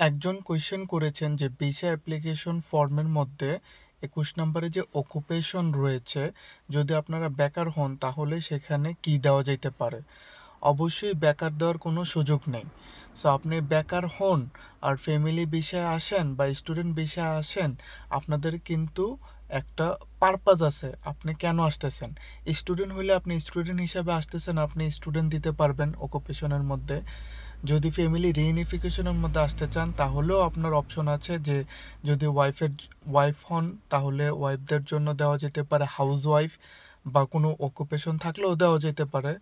একজন কোয়েশ্চেন করেছেন যে ভিসা অ্যাপ্লিকেশন ফর্মের মধ্যে একুশ নম্বরে যে অকুপেশন রয়েছে, যদি আপনারা বেকার হন, তাহলে সেখানে কি দেওয়া যেতে পারে? অবশ্যই বেকার দেওয়ার কোনো সুযোগ নেই। সো আপনি বেকার হন আর ফ্যামিলি বিষয়ে আসেন বা স্টুডেন্ট বিষয়ে আসেন, আপনাদের কিন্তু একটা পারপাস আছে। আপনি কেন আসতেছেন? স্টুডেন্ট হলে আপনি স্টুডেন্ট হিসাবে আসতেছেন, আপনি স্টুডেন্ট দিতে পারবেন অকুপেশনের মধ্যে। যদি ফ্যামিলি রিইউনিফিকেশনের মধ্যে আসতে চান, তাহলেও আপনার অপশন আছে যে যদি ওয়াইফের ওয়াইফ হন, তাহলে ওয়াইফদের জন্য দেওয়া যেতে পারে হাউস ওয়াইফ বা কোনো অকুপেশন থাকলেও দেওয়া যেতে পারে,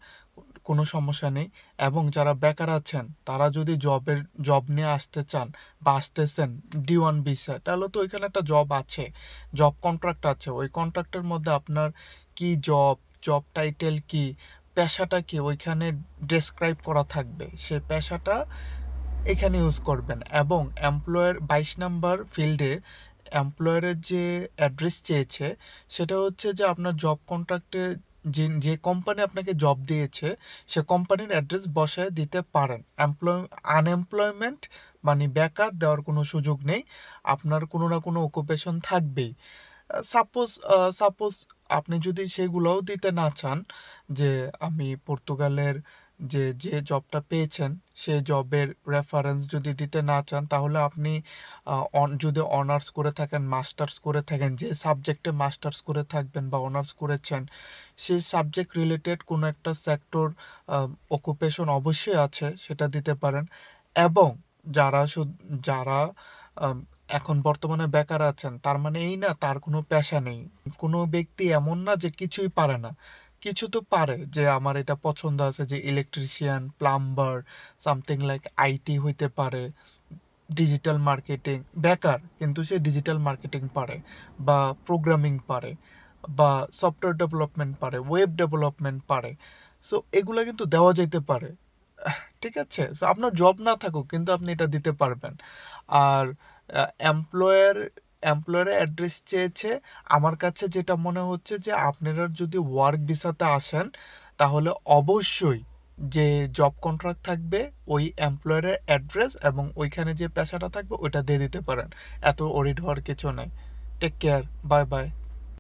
কোনো সমস্যা নেই। এবং যারা বেকার আছেন, তারা যদি জবের জব নিয়ে আসতে চান বা আসতেছেন ডি ওয়ান ভিসায় তাহলে তো ওইখানে একটা জব আছে জব কন্ট্রাক্ট আছে। ওই কন্ট্রাক্টের মধ্যে আপনার কি জব জব টাইটেল কি পেশাটা কি ওইখানে ডেসক্রাইব করা থাকবে। সে পেশাটা এখানে ইউজ করবেন এবং এমপ্লয়ের বাইশ নাম্বার ফিল্ডে এমপ্লয়ারের যে অ্যাড্রেস চেয়েছে, সেটা হচ্ছে যে আপনার জব কন্ট্রাক্টে যে যে কোম্পানি আপনাকে জব দিয়েছে, সে কোম্পানির অ্যাড্রেস বসায় দিতে পারেন। এমপ্লয় আনএমপ্লয়মেন্ট মানে বেকার দেওয়ার কোনো সুযোগ নেই, আপনার কোনো না কোনো অকুপেশন থাকবেই। সাপোজ সাপোজ আপনি যদি সেগুলোও দিতে না চান, যে আমি পর্তুগালের যে যে জবটা পেয়েছেন, সে জবের রেফারেন্স যদি দিতে না চান, তাহলে আপনি যদি অনার্স করে থাকেন মাস্টার্স করে থাকেন, যে সাবজেক্টে মাস্টার্স করে থাকবেন বা অনার্স করেছেন সেই সাবজেক্ট রিলেটেড কোনো একটা সেক্টর অকুপেশন অবশ্যই আছে, সেটা দিতে পারেন। এবং যারা যারা এখন বর্তমানে বেকার আছেন, তার মানে এই না তার কোনো পেশা নেই। কোনো ব্যক্তি এমন না যে কিছুই পারে না। কিছু তো পারে যে আমার এটা পছন্দ আছে যে electrician plumber something like IT হইতে পারে ডিজিটাল মার্কেটিং বেকার কিন্তু সে ডিজিটাল মার্কেটিং পারে বা প্রোগ্রামিং পারে বা সফটওয়্যার ডেভেলপমেন্ট পারে ওয়েব ডেভেলপমেন্ট পারে। সো এগুলো কিন্তু দেওয়া যেতে পারে। ঠিক আছে? আপনার জব না থাকুক, কিন্তু আপনি এটা দিতে পারবেন। আর এমপ্লয়ার এমপ্লয়ারের অ্যাড্রেস চেয়েছে। আমার কাছে যেটা মনে হচ্ছে যে, আপনারা যদি ওয়ার্ক ভিসাতে আসেন, তাহলে অবশ্যই যে জব কন্ট্রাক্ট থাকবে, ওই এমপ্লয়ারের অ্যাড্রেস এবং ওইখানে যে পেশাটা থাকবে, ওইটা দিয়ে দিতে পারেন। এত ওরিড হওয়ার কিছু নাই। Take care bye bye